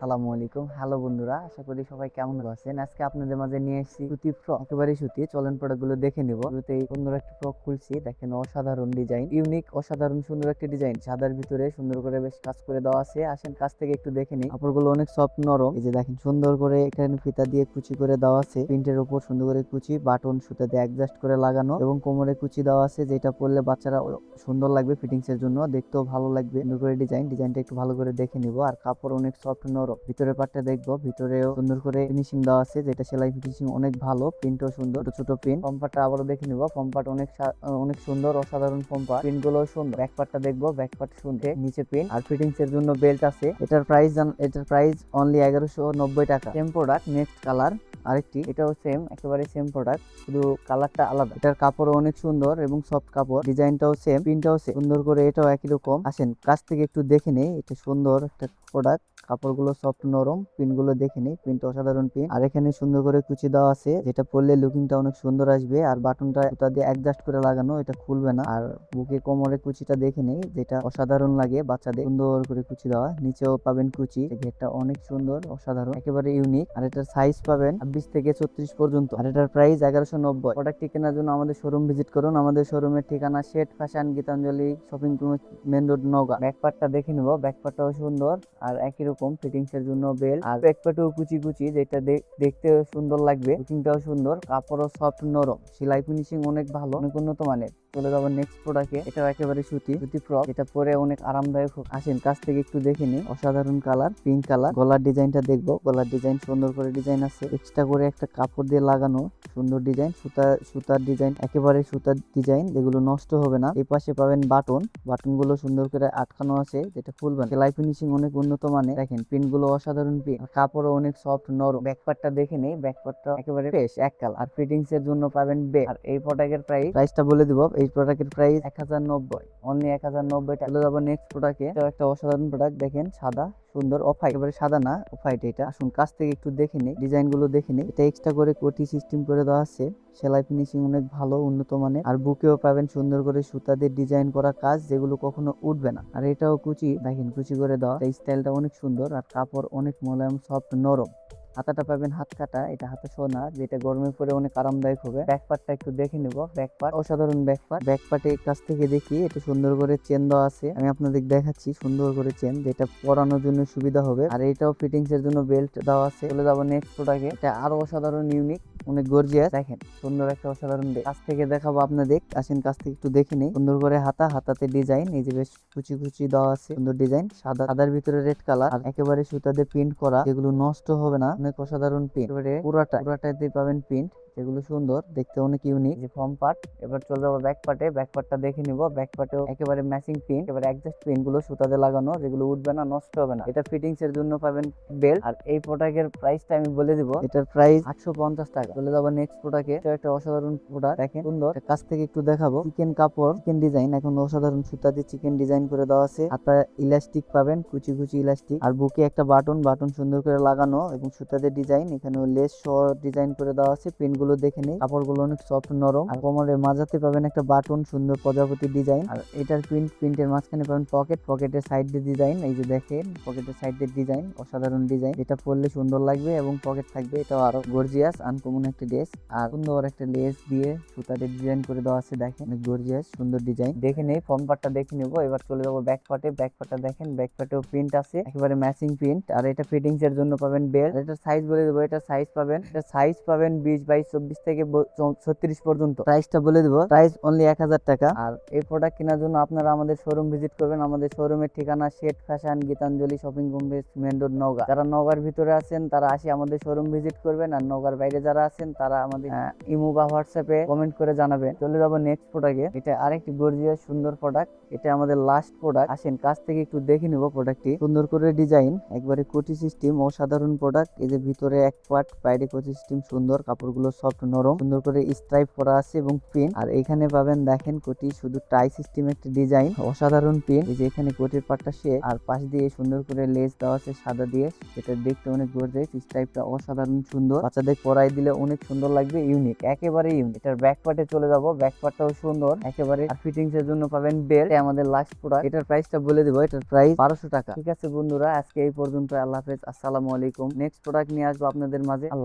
সালামু আলাইকুম। হ্যালো বন্ধুরা, আশা করি সবাই কেমন আছেন? আজকে আপনাদের মাঝে নিয়ে এসেছি সুতি ফ্রক একেবারে সুতি, চলেন প্রোডাক্টগুলো দেখে নিব। শুরুতে সুন্দর একটা ফ্রক খুলছি। দেখেন অসাধারণ ডিজাইন ইউনিক অসাধারণ সুন্দর একটা ডিজাইন সাদার ভিতরে সুন্দর করে বেশ কাজ করে দেওয়া আছে। আসেন কাছ থেকে একটু দেখে নিই। কাপড়গুলো অনেক সফট নরম। এই যে দেখেন, সুন্দর করে এখানে ফিতা দিয়ে কুচি করে দেওয়া আছে। প্রিন্টের উপর সুন্দর করে কুচি, বাটন সুতা দিয়ে অ্যাডজাস্ট করে লাগানো এবং কোমরে কুচি দেওয়া আছে। যেটা পরলে বাচ্চারা সুন্দর লাগবে ফিটিংস এর জন্য। দেখতেও ভালো লাগবে। সুন্দর করে ডিজাইন ডিজাইনটা একটু ভালো করে দেখে নিব। আর কাপড় অনেক সফট নরম। ভিতরের পার্টটা দেখব। ভিতরেও সুন্দর করে ফিনিশিং দেওয়া আছে, যেটা সেলাই ফিনিশিং অনেক ভালো প্রিন্টও সুন্দর, ছোট প্রিন্ট পম্পারটা আবারও দেখে নিব। পম্পাট অনেক অনেক সুন্দর, অসাধারণ পম্পার প্রিন্টগুলো সুন্দর। ব্যাক পার্টটা দেখব। ব্যাক পার্ট শুনতে, নিচে প্রিন্ট আর ফিটিংস এর জন্য বেল্ট আছে। এটার প্রাইস এটার প্রাইস অনলি এগারোশো নব্বই টাকা। সেম প্রোডাক্ট নেক্সট কালার আরেকটি। এটাও সেম একেবারে সেম প্রোডাক্ট শুধু কালারটা আলাদা। এটার কাপড়ও অনেক সুন্দর এবং সফট কাপড়। ডিজাইনটাও সেম প্রিন্টটাও সেম সুন্দর করে এটাও একই রকম। আসেন, কাছ থেকে একটু দেখে নেই, এটা সুন্দর একটা প্রোডাক্ট কাপড়গুলো সফট নরম প্রিন্টগুলো দেখে নেই, প্রিন্ট অসাধারণ প্রিন্ট। আর এখানে সুন্দর করে কুচি দেওয়া আছে, যেটা পরলে লুকিংটা অনেক সুন্দর আসবে। আর বাটনটা সুতা দিয়ে অ্যাডজাস্ট করে লাগানো, এটা খুলবে না। আর বুকে কোমরে কুচিটা দেখে নেই, যেটা অসাধারণ লাগে বাচ্চাদের। সুন্দর করে কুচি দেওয়া, নিচেও পাবেন কুচি। ঘেরটা অনেক সুন্দর, অসাধারণ, একেবারে ইউনিক আর এটার সাইজ পাবেন ছাব্বিশ থেকে ছত্রিশ পর্যন্ত। আর এটার প্রাইস এগারোশো নব্বই। প্রোডাক্টটি কেনার জন্য আমাদের শোরুম ভিজিট করুন। আমাদের শোরুমের ঠিকানা শেট fashion Gitanjali shopping main road Naga ব্যাকপার্টটা দেখে নিবো। ব্যাকপার্টটাও সুন্দর। আর একই রকম ফিটিংস এর জন্য বেল। আর ব্যাকপার্টেও কুচি কুচি, যেটা দেখতে সুন্দর লাগবে। লুকিংটাও সুন্দর, কাপড়ও সফট নরম। সেলাই ফিনিশিং অনেক ভালো, অনেক উন্নত মানের। চলে যাব নেক্সট প্রোডাক্টে এটাও একেবারে সুতি সুতি ফ্রক এটা পরে অনেক আরামদায়ক। আসেন, কাছ থেকে একটু দেখে নিন অসাধারণ কালার পিঙ্ক কালার গলার ডিজাইনটা দেখব। গলার ডিজাইন সুন্দর করে ডিজাইন আছে। এক্সট্রা করে একটা কাপড় দিয়ে লাগানো সুন্দর ডিজাইন। সুতা, সুতার ডিজাইন, একেবারে সুতার ডিজাইন। যেগুলো নষ্ট হবে না। এই পাশে পাবেন বাটন। বাটনগুলো সুন্দর করে আটকানো আছে, যেটা খুলবেন সেলাই ফিনিশিং অনেক উন্নত মানের। দেখেন পিনগুলো অসাধারণ পিন কাপড়ও অনেক সফট নরম। ব্যাকপার্টটা দেখে নেই। ব্যাকপার্টটা একেবারে ফ্রেশ এক কাল আর ফিটিংস এর জন্য পাবেন বে। আর এই প্রোডাক্টের প্রাইস প্রাইসটা বলে দিব। এই প্রোডাক্টের প্রাইস এক হাজার নব্বই। অনলি এক হাজার নব্বই টাকা। চলে যাব নেক্সট প্রোডাক্টে এটাও একটা অসাধারণ প্রোডাক্ট দেখেন, সাদা, সুন্দর অফ হোয়াইট একেবারে সাদা না অফ হোয়াইট এটা। আসুন, কাছ থেকে একটু দেখে নিই ডিজাইনগুলো দেখে নিই। এটা এক্সট্রা করে কোটি সিস্টেম করে দেওয়া আছে। সেলাই ফিনিশিং অনেক ভালো, উন্নত মানের। আর বুকেও পাবেন সুন্দর করে সুতা দিয়ে ডিজাইন করা কাজ, যেগুলো কখনো উঠবে না। আর এটাও কুচি, দেখেন, কুচি করে দেওয়া। এই স্টাইলটা অনেক সুন্দর, আর কাপড় অনেক মোলায়ম সফট নরম। হাতাটা পাবেন হাত কাটা, এটা হাতে সোনা, যেটা গরমে পরে অনেক আরামদায়ক হবে। ব্যাক পার্টটা একটু দেখে নিব ব্যাক পার্ট অসাধারণ ব্যাক পার্ট ব্যাক পার্টের কাছ থেকে দেখি এটা সুন্দর করে চেন দেওয়া আছে। আমি আপনাদের দেখাচ্ছি সুন্দর করে চেন, যেটা পরানোর জন্য সুবিধা হবে। আর এটাও ফিটিংস এর জন্য বেল্ট দেওয়া আছে। চলে যাব নেক্সট প্রোডাক্টে এটা আরও অসাধারণ ইউনিক অনেক গর্জিয়াস দেখেন, সুন্দর একটা অসাধারণ কাছ থেকে দেখাবো আপনাদের। আসেন কাছ থেকে একটু দেখে নেই। সুন্দর করে হাতা, হাতাতে ডিজাইন এই যে বেশ কুচি কুচি দেওয়া আছে। সুন্দর ডিজাইন সাদা, সাদার ভিতরে রেড কালার আর একেবারে সুতা দিয়ে প্রিন্ট করা। যেগুলো নষ্ট হবে না। অনেক অসাধারণ পিন পুরাটা পুরাটাতে পাবেন প্রিন্ট যেগুলো সুন্দর, দেখতে অনেক ইউনিক যে ফর্ম পার্ট এবার চলে যাব ব্যাক পার্টে ব্যাক পার্টটা দেখে নিব। ব্যাক পার্টেও একেবারে ম্যাচিং প্রিন্ট এবারে অ্যাডজাস্ট প্রিন্টগুলো সুতাতে লাগানো, যেগুলো উঠবে না, নষ্ট হবে না। এটা ফিটিংস এর জন্য পাবেন বেল্ট আর এই প্রোডাক্টের প্রাইসটা আমি বলে দিব। এটার প্রাইস আটশো পঞ্চাশ টাকা। চলে যাব নেক্সট প্রোডাক্টে এটা একটা অসাধারণ প্রোডাক্ট দেখেন। সুন্দর। কাছ থেকে একটু দেখাবো। চিকেন কাপড় চিকেন ডিজাইন এখন অসাধারণ সুতা দিয়ে চিকেন ডিজাইন করে দেওয়া আছে। হাতা ইলাস্টিক পাবেন, কুচি কুচি ইলাস্টিক আর বুকে একটা বাটন বাটন সুন্দর করে লাগানো এবং সুতা দিয়ে ডিজাইন এখানে লেস সহ ডিজাইন করে দেওয়া আছে। পিন গুলো দেখে নেই। কাপড়গুলো অনেক সফট নরম। আর কোমরের মাঝাতে পাবেন একটা বাটন, সুন্দর প্রজাপতি ডিজাইন আর এটার প্রিন্ট প্রিন্টের মাঝখানে পাবেন পকেট পকেটের সাইড দিয়ে ডিজাইন এই যে দেখেন পকেটের সাইড দিয়ে ডিজাইন অসাধারণ ডিজাইন এটা পরলে সুন্দর লাগবে এবং পকেট থাকবে। এটাও আরও গর্জিয়াস আনকমন একটা ড্রেস আর সুন্দর একটা লেস দিয়ে সুতা দিয়ে ডিজাইন করে দেওয়া আছে, দেখেন। গর্জিয়াস সুন্দর ডিজাইন দেখে নেই ফর্ম পার্টটা দেখে নেব। এবার চলে যাব ব্যাক পার্টে ব্যাক পার্টটা দেখেন ব্যাক পার্টেও প্রিন্ট আছে। একেবারে ম্যাচিং প্রিন্ট আর এটা ফিটিংস এর জন্য পাবেন বেল্ট এটা সাইজ বলে দেবো এটা সাইজ পাবেন এটা সাইজ পাবেন বিশ বাইশ চব্বিশ থেকে ছত্রিশ পর্যন্ত। প্রাইসটা বলে দেবো। প্রাইস অনলি এক হাজার টাকা। আর এই প্রোডাক্ট কেনার জন্য আপনারা আমাদের শোরুম ভিজিট করবেন। আমাদের শোরুমের ঠিকানা শেট fashion, Gitanjali shopping complex main road Naga যারা নগার ভিতরে আছেন, তারা আসি আমাদের শোরুম ভিজিট করবেন। আর নগার বাইরে যারা আছেন, তারা আমাদের ইমো বা হোয়াটসঅ্যাপে কমেন্ট করে জানাবেন। চলে যাব নেক্সট প্রোডাক্টে এটা আরেকটি গর্জিয়াস সুন্দর প্রোডাক্ট এটা আমাদের লাস্ট প্রোডাক্ট আসেন, কাছ থেকে একটু দেখে নিব প্রোডাক্টটি সুন্দর করে ডিজাইন একবারে কোটি সিস্টেম অসাধারণ প্রোডাক্ট এই যে ভিতরে এক পার্ট বাইরে কোটি সিস্টেম সুন্দর। কাপড়গুলো সফট নরম, সুন্দর করে স্ট্রাইপ করা আছে এবং পিন আর এখানে পাবেন, দেখেন কোটি, শুধু টাই সিস্টেম একটা ডিজাইন অসাধারণ পিন এই যে এখানে কোটির পাটটা সে, আর পাশ দিয়ে সুন্দর করে লেস দেওয়া আছে সাদা দিয়ে যেটা দেখতে অনেক গর্জেস স্ট্রাইপটা অসাধারণ সুন্দর। বাচ্চাদের পরাই দিলে অনেক সুন্দর লাগবে ইউনিক একেবারে ইউনিক এটার ব্যাক পার্টে চলে যাব ব্যাক পার্টটাও সুন্দর, একেবারে আর ফিটিংস এর জন্য পাবেন বেল্ট আমাদের লাস্ট প্রোডাক্ট এটার প্রাইসটা বলে দিব, এটার প্রাইস বারোশো টাকা। ঠিক আছে বন্ধুরা, আজকে এই পর্যন্ত, আল্লাহ হাফেজ, আসসালামু আলাইকুম। নেক্সট প্রোডাক্ট নিয়ে আসব আপনাদের মাঝে। আল্লাহ